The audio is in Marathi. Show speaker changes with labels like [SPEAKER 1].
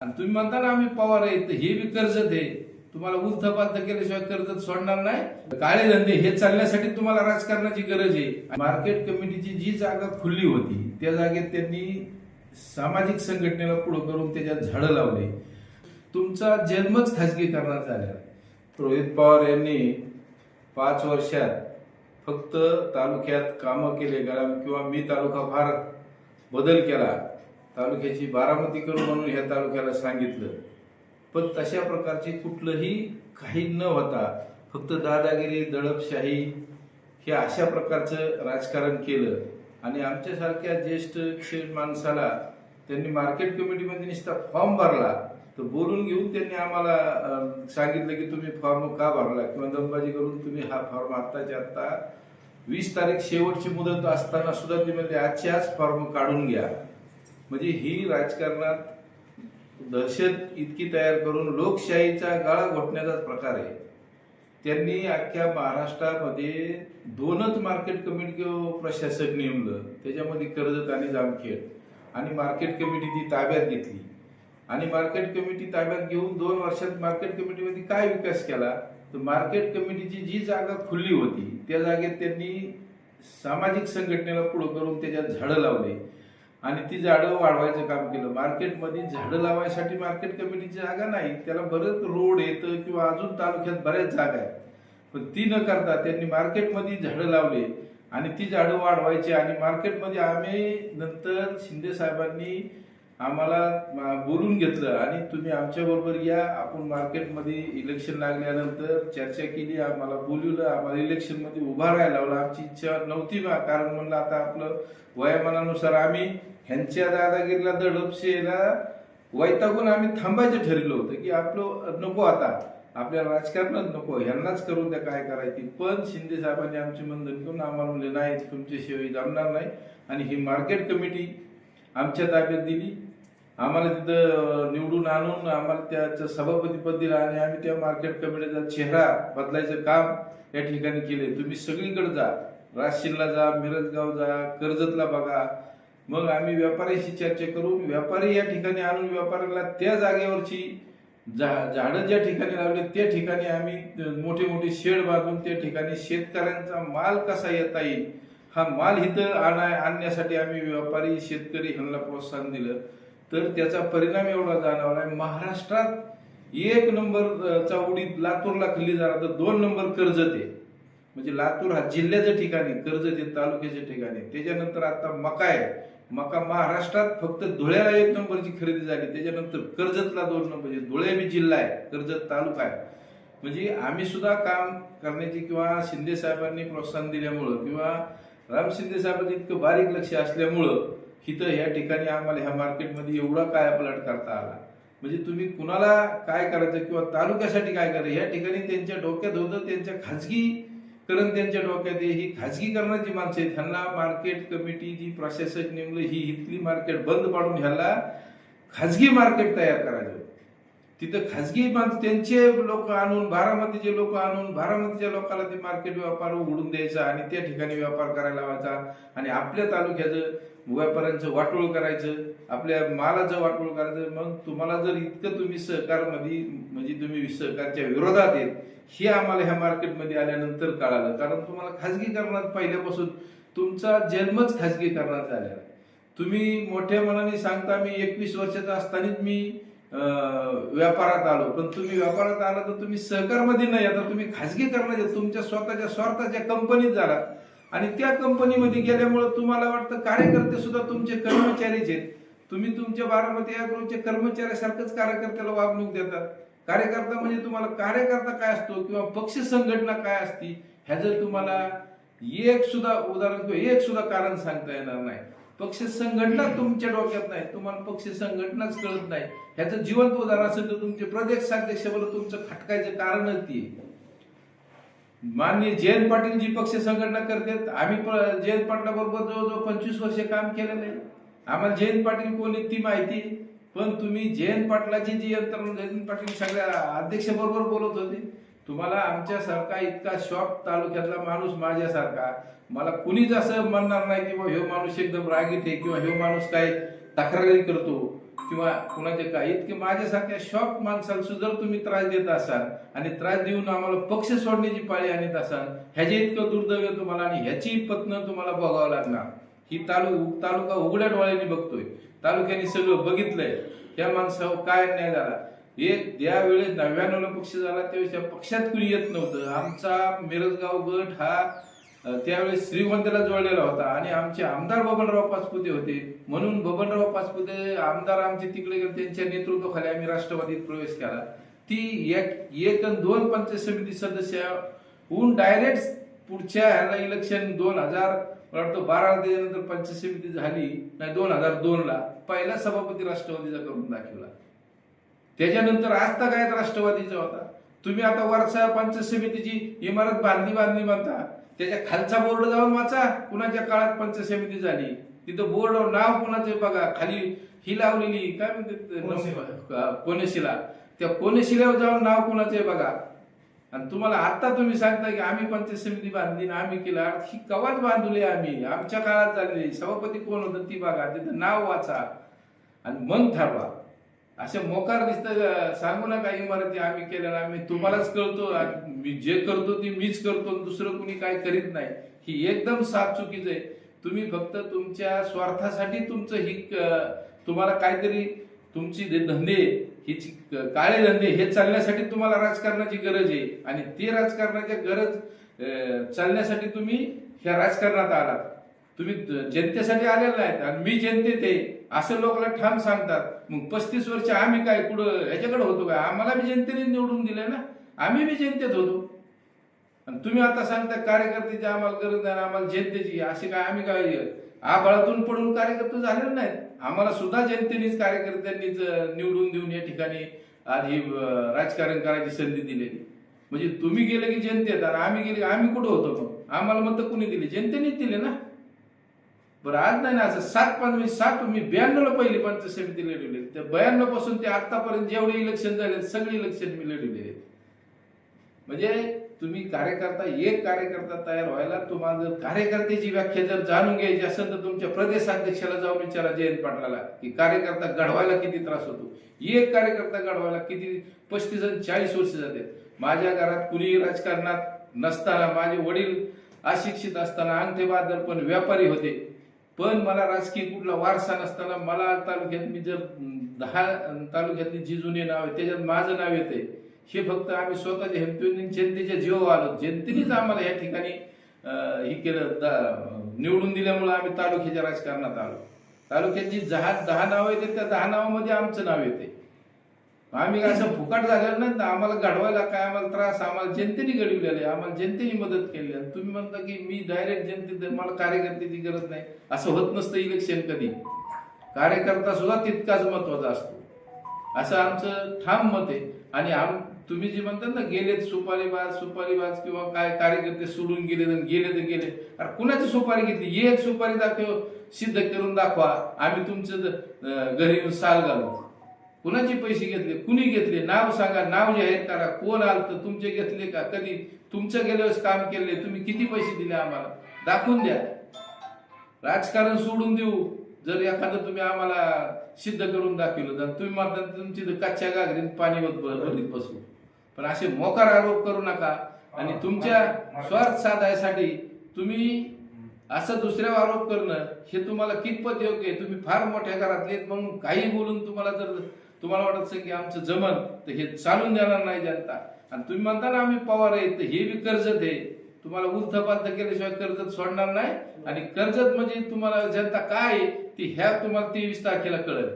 [SPEAKER 1] आणि तुम्ही म्हणता ना आम्ही पवार आहे तर हे बी कर्जत आहे. तुम्हाला उलथ केल्याशिवाय कर्ज सोडणार नाही. काळे धंदे हे चालण्यासाठी तुम्हाला राजकारणाची गरज आहे. मार्केट कमिटीची जी जागा खुली होती त्या जागेत त्यांनी सामाजिक संघटनेला पुढं करून त्याच्यात झाडं लावले. तुमचा जन्मच खासगीकरणात झाला. रोहित पवार यांनी पाच वर्षात फक्त तालुक्यात कामं केले कारण किंवा मी तालुका फार बदल केला. तालुक्याची बारामती करू म्हणून ह्या तालुक्याला सांगितलं. पण तशा प्रकारचे कुठलंही काही न होता फक्त दादागिरी दडपशाही हे अशा प्रकारचं राजकारण केलं. आणि आमच्यासारख्या ज्येष्ठ क्षे- माणसाला त्यांनी मार्केट कमिटीमध्ये नुसता फॉर्म भरला. तर बोलून घेऊन त्यांनी आम्हाला सांगितलं की तुम्ही फॉर्म का भरला? किंवा दमबाजी करून तुम्ही हा फॉर्म आत्ताच्या आत्ता वीस तारीख शेवटची मुदत असताना सुद्धा ते म्हणजे आजची आज फॉर्म काढून घ्या. म्हणजे ही राजकारणात दहशत इतकी तयार करून लोकशाहीचा गाळा घोटण्याचाच प्रकार आहे. त्यांनी अख्ख्या महाराष्ट्रामध्ये दोनच मार्केट कमिटी प्रशासक नेमलं. त्याच्यामध्ये कर्जत आणि जामखेड. आणि मार्केट कमिटी ती ताब्यात घेतली. आणि मार्केट कमिटी ताब्यात घेऊन दोन वर्षात मार्केट कमिटीमध्ये काय विकास केला? तर मार्केट कमिटीची जी जागा खुली होती त्या जागेत त्यांनी सामाजिक संघटनेला पुढं करून त्याच्यात झाडं लावले. आणि ती झाडं वाढवायचं काम केलं. मार्केटमध्ये झाडं लावायसाठी मार्केट कमिटीची जागा नाही. त्याला बरंच रोड येतं किंवा अजून तालुक्यात बऱ्याच जागा आहेत. पण ती न करता त्यांनी मार्केटमध्ये झाडं लावले आणि ती झाडं वाढवायची आणि मार्केटमध्ये आम्ही नंतर शिंदे साहेबांनी आम्हाला बोलून घेतलं आणि तुम्ही आमच्याबरोबर या. आपण मार्केटमध्ये इलेक्शन लागल्यानंतर चर्चा केली आम्हाला बोलवलं आम्हाला इलेक्शनमध्ये उभा राहायला लावलं. आमची इच्छा नव्हती बा. कारण म्हणलं आता आपलं वयामानानुसार आम्ही ह्यांच्या दादागिरीला दडपशेला वैतागून आम्ही थांबायचं ठरलं होतं की आपलं नको आता. आपल्याला राजकारणच नको. ह्यांनाच करून द्या काय करायची. पण शिंदे साहेबांनी आमचे मंदन करून आम्हाला म्हणले नाही तुमच्याशिवाय जमणार नाही. आणि ही मार्केट कमिटी आमच्या ताब्यात दिली. आम्हाला तिथं निवडून आणून आम्हाला त्याचं सभापतीपद दिलं आणि आम्ही त्या मार्केट कमिटीचा चेहरा बदलायचं काम या ठिकाणी केले तुम्ही सगळीकडे जा. राशीनला जा मिरजगाव जा कर्जतला बघा. मग आम्ही व्यापाऱ्याशी चर्चा करून व्यापारी या ठिकाणी आणून व्यापाऱ्याला त्या जागेवरची झा- झाडं ज्या ठिकाणी लावले त्या ठिकाणी आम्ही मोठे मोठे शेड बांधून त्या ठिकाणी शेतकऱ्यांचा माल कसा येता येईल हा माल इथं आणाय आणण्यासाठी आम्ही व्यापारी शेतकरी ह्यांना प्रोत्साहन दिलं. तर त्याचा परिणाम एवढा जाणवला आहे महाराष्ट्रात एक नंबरचा उडीद लातूरला खाल्ली झाला तर दोन नंबर कर्जत आहे. म्हणजे लातूर हा जिल्ह्याच्या ठिकाणी कर्जत हे तालुक्याच्या ठिकाणी. त्याच्यानंतर आता मका आहे. मका महाराष्ट्रात फक्त धुळ्याला एक नंबरची खरेदी झाली. त्याच्यानंतर कर्जतला दोन नंबर. म्हणजे धुळे बी जिल्हा आहे. कर्जत तालुका आहे. म्हणजे आम्ही सुद्धा काम करण्याची किंवा शिंदे साहेबांनी प्रोत्साहन दिल्यामुळं किंवा राम शिंदे साहेबांचं इतकं बारीक लक्ष असल्यामुळं इथं या ठिकाणी आम्हाला ह्या मार्केटमध्ये एवढा काय पलट करता आला. म्हणजे तुम्ही कुणाला काय करायचं किंवा तालुक्यासाठी काय करायचं? या ठिकाणी त्यांच्या डोक्यात होतं त्यांच्या खाजगी करण त्यांच्या डोक्यात आहे ही खाजगीकरणाची माणसं आहेत. ह्यांना मार्केट कमिटी जी प्रशासक नेमलं ही इथली मार्केट बंद पाडून ह्याला खाजगी मार्केट तयार करायचं तिथं खाजगी माणसं त्यांचे लोक आणून बारामतीचे लोक आणून बारामतीच्या लोकांना ते मार्केट व्यापार उघडून द्यायचा आणि त्या ठिकाणी व्यापार करायला लावायचा. आणि आपल्या तालुक्याचं व्यापाऱ्यांचं वाटोळ करायचं. आपल्या मालाचं वाटोळ करायचं मग तुम्हाला जर इतकं तुम्ही सहकारमध्ये म्हणजे तुम्ही सहकारच्या विरोधात आहेत हे आम्हाला ह्या मार्केटमध्ये आल्यानंतर कळालं. कारण तुम्हाला खाजगीकरणात पहिल्यापासून तुमचा जन्मच खाजगीकरणात झालेला आहे. तुम्ही मोठ्या मनाने सांगता मी एकवीस वर्षाचा असतानाच मी व्यापारात आलो. पण तुम्ही व्यापारात आला तर तुम्ही सहकारमध्ये नाही आता तुम्ही खाजगीकरणाच्या तुमच्या स्वतःच्या स्वार्थाच्या कंपनीत झाला. आणि त्या कंपनीमध्ये गेल्यामुळे तुम्हाला वाटतं कार्यकर्ते सुद्धा तुमचे कर्मचारीच आहेत. तुम्ही तुमच्या बारामती अॅग्रोच्या कर्मचाऱ्यासारखंच कार्यकर्त्याला वागणूक देतात. कार्यकर्ता म्हणजे तुम्हाला कार्यकर्ता काय असतो किंवा पक्ष संघटना काय असती ह्याचं तुम्हाला एक सुद्धा उदाहरण किंवा एक सुद्धा कारण सांगता येणार नाही. पक्ष संघटना तुमच्या डोक्यात नाही. तुम्हाला पक्ष संघटनाच कळत नाही. ह्याचं जिवंत उदाहरण असेल तर तुमचे प्रदेश अध्यक्षावर तुमचं खटकायचं कारणच ती. माननीय जयंत पाटील जी पक्ष संघटना करतात आम्ही जयंत पाटला बरोबर जवळजवळ पंचवीस वर्ष काम केलेलं आहे. आम्हाला जयंत पाटील कोण आहेत ती माहिती. पण तुम्ही जयंत पाटलाची जी यंत्रणा जयंत पाटील सगळ्या अध्यक्ष बरोबर बोलत होते तुम्हाला आमच्यासारखा इतका शॉप तालुक्यातला माणूस माझ्यासारखा. मला कुणीच असं म्हणणार नाही की ह्यो माणूस एकदम रागीट आहे किंवा ह्यो माणूस काय तक्रारी करतो किंवा कुणाचे काय. इतके माझ्यासारख्या शॉक माणसाला सुद्धा तुम्ही त्रास देत असाल आणि त्रास देऊन आम्हाला पक्ष सोडण्याची पाळी आणत असाल ह्याचे इतकं दुर्दैव तुम्हाला आणि ह्याची पत्न तुम्हाला बघावं लागणार. ही तालु तालुका उघड्या डोळ्यांनी बघतोय. तालुक्याने सगळं बघितलंय. त्या माणसावर काय अन्याय झाला? एक त्यावेळेस नव्याण्णवला पक्ष झाला त्यावेळेस त्या पक्षात कुणी येत नव्हतं. आमचा मिरजगाव गट हा त्यावेळेस श्रीमंतला जोडलेला होता आणि आमचे आमदार बबनराव पाचपुते होते. म्हणून बबनराव पाचपुते आमदार आमचे तिकडे गेले त्यांच्या नेतृत्वाखाली आम्ही राष्ट्रवादीत प्रवेश केला. ती एक एक दोन पंचायत समिती सदस्य होऊन डायरेक्ट पुढच्या ह्याला इलेक्शन दोन हजार मला वाटतं बारा त्याच्यानंतर पंचायत समिती झाली नाही दोन हजार दोन ला पहिला सभापती राष्ट्रवादीचा करून दाखवला. त्याच्यानंतर आज तर काय राष्ट्रवादीचा होता. तुम्ही आता वरचा पंचायत समितीची इमारत बांधली बांधली म्हणता त्याच्या खालचा बोर्ड जाऊन वाचा कुणाच्या काळात पंचायत समिती झाली. तिथं बोर्ड नाव कुणाचे बघा खाली ही लावलेली काय म्हणते कोनेशिला. त्या कोनेशिल्यावर जाऊन नाव कुणाचे बघा आणि तुम्हाला आता तुम्ही सांगता की आम्ही पंचायत समिती बांधली ना आम्ही केला. ही कवाच बांधली आम्ही? आमच्या काळात झालेली. सभापती कोण होतं ती बघा. तिथं नाव वाचा आणि मग ठरवा. असे मोकार दिसतं सांगू नका इमारती आम्ही केल्या आम्ही तुम्हालाच कळतो आणि मी जे करतो ते मीच करतो दुसरं कुणी काय करीत नाही. ही एकदम साथ चुकीचं आहे. तुम्ही फक्त तुमच्या स्वार्थासाठी तुमचं ही क- तुम्हाला काहीतरी तुमची जे धंदे ही काळे धंदे हे चालण्यासाठी तुम्हाला राजकारणाची गरज आहे. आणि ते राजकारणाच्या गरज चालण्यासाठी तुम्ही ह्या राजकारणात आलात. तुम्ही जनतेसाठी आलेले नाहीत. आणि मी जनतेत आहे असं लोकांना ठाम सांगतात. मग पस्तीस वर्ष आम्ही काय कुठं ह्याच्याकडे होतो काय? आम्हाला बी जनतेने निवडून दिले ना? आम्ही बी जनतेत होतो. आणि तुम्ही आता सांगता कार्यकर्त्याची आम्हाला गरज नाही आम्हाला जनतेची अशी काय आम्ही काय आबाळातून पडून कार्यकर्ते झालेले नाहीत? आम्हाला सुद्धा जनतेनेच कार्यकर्त्यांनीच निवडून देऊन या ठिकाणी आज ही राजकारण करायची संधी दिलेली. म्हणजे तुम्ही गेले की जनतेत आणि आम्ही गेले आम्ही कुठं होतो मग? आम्हाला मत कुणी दिली? जनतेनेच दिले ना? बरं आज नाही ना असं सात पाच मी सात मी ब्याण्णवला पहिली पंचायत समिती लढवली. त्या ब्याण्णवपासून ते आतापर्यंत जेवढे इलेक्शन झाले सगळे इलेक्शन मी लढवले आहेत. म्हणजे तुम्ही कार्यकर्ता एक कार्यकर्ता तयार व्हायला तुम्हाला जर कार्यकर्त्याची व्याख्या जर जाणून घ्यायची असेल तर तुमच्या प्रदेशाध्यक्षाला जाऊन विचारा जयंत पाटलाला की कार्यकर्ता घडवायला किती त्रास होतो. एक कार्यकर्ता घडवायला किती पस्तीस आणि चाळीस वर्ष जाते माझ्या घरात कुणी राजकारणात नसताना माझे वडील अशिक्षित असताना अंगठे बहादर पण व्यापारी होते. पण मला राजकीय कुठला वारसा नसताना मला तालुक्यात मी जर दहा तालुक्यातली जी जुनी नाव आहे त्याच्यात माझं नाव येते हे फक्त आम्ही स्वतःच्या हेतूने जनतेच्या जीव आलो जनतेनेच आम्हाला या ठिकाणी हे केलं दा- निवडून दिल्यामुळे आम्ही तालुक्याच्या राजकारणात आलो. तालुक्याची दहा दहा नावं येते त्या दहा नावामध्ये आमचं नाव येते. आम्ही असं फुकट झालेलं नाही ना आम्हाला घडवायला काय आम्हाला त्रास आम्हाला जनतेने घडविलेलं आहे आम्हाला जनतेने मदत केली आहे. तुम्ही म्हणता की मी डायरेक्ट जनते मला कार्यकर्त्याची गरज नाही. असं होत नसतं इलेक्शन कधी. कार्यकर्ता सुद्धा तितकाच महत्त्वाचा असतो. असं आमचं ठाम मत आहे. आणि आम तुम्ही जे म्हणतात ना गेलेत सुपारीबाज सुपारीबाज किंवा काय कार्यकर्ते सोडून गेले गेले तर गेले अरे कुणाची सुपारी घेतली? एक सुपारी दाखव सिद्ध करून दाखवा. आम्ही तुमचं घरी येऊन साल घालू. कुणाचे पैसे घेतले? कुणी घेतले? नाव सांगा. नाव जाहीर करा. कोण आलत? तुमचे घेतले का? कधी? तुमच्या गेल्यावर काम केले. तुम्ही किती पैसे दिले आम्हाला? दाखवून द्या. राजकारण सोडून देऊ. जर एखादं तुम्ही आम्हाला सिद्ध करून दाखवलं तर तुम्ही म्हणता तुमची कच्च्या गागरीत पाणी होत भरीत बसू पण असे मोकार आरोप करू नका. आणि तुमच्या स्वार्थ साधायसाठी तुम्ही असं दुसऱ्यावर आरोप करणं हे तुम्हाला कितपत योग्य आहे? तुम्ही फार मोठ्या घरातले म्हणून काही बोलून तुम्हाला जर तुम्हाला वाटत असेल की आमचं जमन तर हे चालून देणार नाही जनता. आणि तुम्ही म्हणता ना आम्ही पवार आहेत तर हे बी कर्जत आहे. तुम्हाला उलथपालथ केल्याशिवाय कर्जत सोडणार नाही. आणि कर्जत म्हणजे तुम्हाला जनता काय आहे ती ह्या तुम्हाला तेवीस तारखेला कळेल.